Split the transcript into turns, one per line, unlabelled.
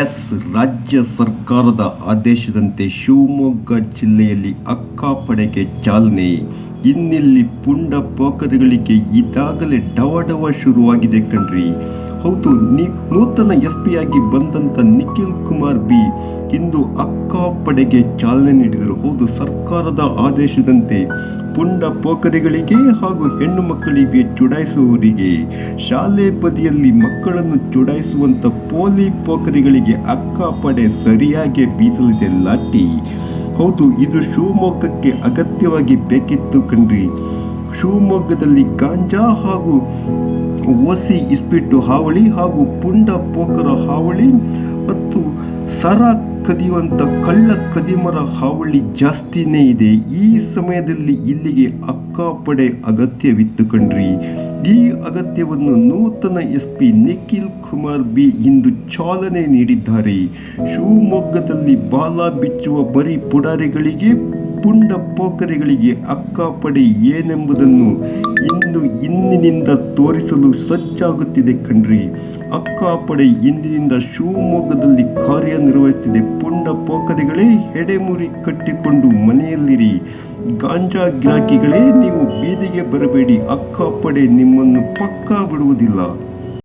S ರಾಜ್ಯ ಸರ್ಕಾರದ ಆದೇಶದಂತೆ ಶಿವಮೊಗ್ಗ ಜಿಲ್ಲೆಯಲ್ಲಿ ಅಕ್ಕಾಪಡೆಗೆ ಚಾಲನೆ. ಇನ್ನಿಲ್ಲಿ ಪುಂಡ ಪೋಖರಿಗಳಿಗೆ ಇದಾಗಲೇ ಡವಡವ ಶುರುವಾಗಿದೆ ಕಣ್ರಿ. ಹೌದು ನೂತನ ಎಸ್ ಆಗಿ ಬಂದಂಥ ನಿಖಿಲ್ ಕುಮಾರ್ ಬಿ ಇಂದು ಅಕ್ಕಾಪಡೆಗೆ ಚಾಲನೆ ನೀಡಿದರು. ಹೌದು, ಸರ್ಕಾರದ ಆದೇಶದಂತೆ ಪುಂಡ ಪೋಕರಿಗಳಿಗೆ ಹಾಗೂ ಹೆಣ್ಣು ಮಕ್ಕಳಿಗೆ ಚುಡಾಯಿಸುವವರಿಗೆ ಶಾಲೆ ಬದಿಯಲ್ಲಿ ಮಕ್ಕಳನ್ನು ಚುಡಾಯಿಸುವಂಥ ಪೋಲಿ ಪೋಖರಿಗಳಿಗೆ ಅಕ್ಕಾಪಡೆ ಸರಿಯಾಗಿ ಬೀಸಲಿದೆ ಲಾಟಿ ಹೌದು, ಇದು ಶಿವಮೊಗ್ಗಕ್ಕೆ ಅಗತ್ಯವಾಗಿ ಬೇಕಿತ್ತು ಕಣ್ರಿ. ಶಿವಮೊಗ್ಗದಲ್ಲಿ ಗಾಂಜಾ ಹಾಗೂ ಓಸಿ ಇಸ್ಪಿಟ್ಟು ಹಾವಳಿ ಹಾಗೂ ಪುಂಡ ಪೋಕರ ಹಾವಳಿ ಮತ್ತು ಸರ ಕದಿಯುವಂಥ ಕಳ್ಳ ಕದಿಮರ ಹಾವಳಿ ಜಾಸ್ತಿನೇ ಇದೆ. ಈ ಸಮಯದಲ್ಲಿ ಇಲ್ಲಿಗೆ ಅಕ್ಕಾಪಡೆ ಅಗತ್ಯವಿತ್ತು ಕಣ್ರಿ. ಈ ಅಗತ್ಯವನ್ನು ನೂತನ S P Nikhil Kumar B ಇಂದು ಚಾಲನೆ ನೀಡಿದ್ದಾರೆ. ಶಿವಮೊಗ್ಗದಲ್ಲಿ ಬಾಲ ಬಿಚ್ಚುವ ಬರೀ ಪುಡಾರಿಗಳಿಗೆ ಪುಂಡ ಪೋಖರಿಗಳಿಗೆ ಅಕ್ಕಾಪಡೆ ಏನೆಂಬುದನ್ನು ಇಂದು ಇಂದಿನಿಂದ ತೋರಿಸಲು ಸಜ್ಜಾಗುತ್ತಿದೆ ಕಣ್ರಿ. ಅಕ್ಕಾಪಡೆ ಇಂದಿನಿಂದ ಶಿವಮೊಗ್ಗದಲ್ಲಿ ಕಾರ್ಯನಿರ್ವಹಿಸುತ್ತಿದೆ. ಪುಂಡ ಪೋಖರಿಗಳೇ ಹೆಡೆಮುರಿ ಕಟ್ಟಿಕೊಂಡು ಮನೆಯಲ್ಲಿರಿ. ಗಾಂಜಾ ಗಿರಾಕಿಗಳೇ ನೀವು ಬೀದಿಗೆ ಬರಬೇಡಿ. ಅಕ್ಕಾಪಡೆ ನಿಮ್ಮನ್ನು ಪಕ್ಕಾ ಬಿಡುವುದಿಲ್ಲ.